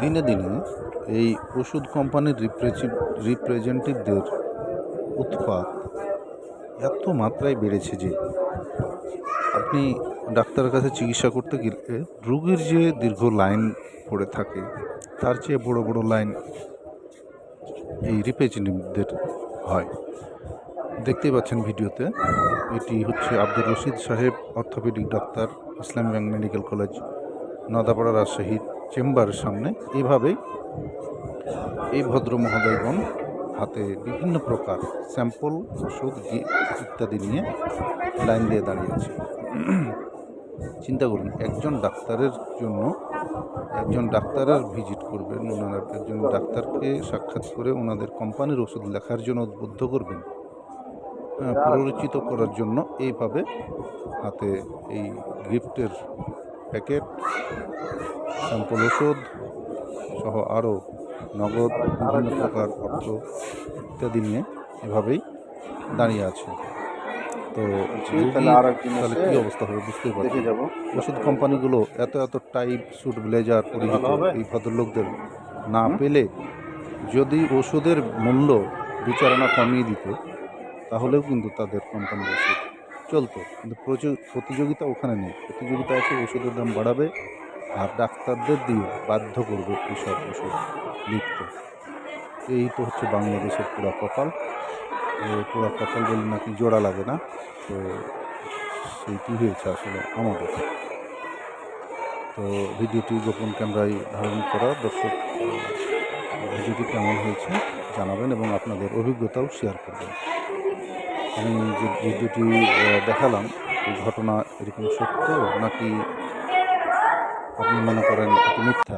দিনে দিনে এই ওষুধ কোম্পানির রিপ্রেজেন্টেটিভদের উৎপাত এত মাত্রায় বেড়েছে যে আপনি ডাক্তারের কাছে চিকিৎসা করতে গেলে রুগীর যে দীর্ঘ লাইন পড়ে থাকে, তার চেয়ে বড় বড় লাইন এই রিপ্রেজেন্টেটিভদের হয়। দেখতেই পাচ্ছেন ভিডিওতে। এটি হচ্ছে আব্দুর রশিদ সাহেব, orthopaedic doctor, Islami bank medical college, Nodapara রাজশাহীর চেম্বারের সামনে। এভাবেই এই ভদ্র মহোদয়গণ হাতে বিভিন্ন প্রকার স্যাম্পল, ওষুধ ইত্যাদি নিয়ে লাইন দিয়ে দাঁড়িয়ে আছে। চিন্তা করুন, একজন ডাক্তারের জন্য একজন ডাক্তারের ভিজিট করবেন, ওনারা একজন ডাক্তারকে সাক্ষাৎ করে ওনাদের কোম্পানির ওষুধ লেখার জন্য উদ্বুদ্ধ করবেন। প্ররোচিত করার জন্য এইভাবে হাতে এই গিফটের প্যাকেট স্যাম্পল ওষুধ সহ আরও নগদ বিভিন্ন প্রকার অর্থ ইত্যাদি নিয়ে এভাবেই দাঁড়িয়ে আছে। তো তাহলে একদিন তাহলে কী অবস্থা হবে বুঝতেই পারছি ওষুধ কোম্পানিগুলো এত এত টাইপ স্যুট ব্লেজার পরিহিত এই ভদ্রলোকদের না পেলে যদি ওষুধের মূল্য বিচারণা কমিয়ে দিত তাহলেও কিন্তু তাদের কোম্পানির ওষুধ চলতো। কিন্তু প্রচুর প্রতিযোগিতা ওখানে নেই। প্রতিযোগিতা আছে, ওষুধের দাম বাড়াবে, আর ডাক্তারদের দিয়ে বাধ্য করবে এইসব ওষুধ লিখতে। এই তো হচ্ছে বাংলাদেশের পুরা কপাল পুরা কপাল বলে নাকি জোড়া লাগে না? তো সেইটি হয়েছে আসলে আমাদের। তো ভিডিওটি গোপন ক্যামেরায় ধারণ করা দর্শক ভিডিওটি কেমন হয়েছে জানাবেন এবং আপনাদের অভিজ্ঞতাও শেয়ার করবেন। আমি যে ভিডিওটি দেখালাম এই ঘটনা এরকম সত্য নাকি আপনি মনে করেন এটি মিথ্যা?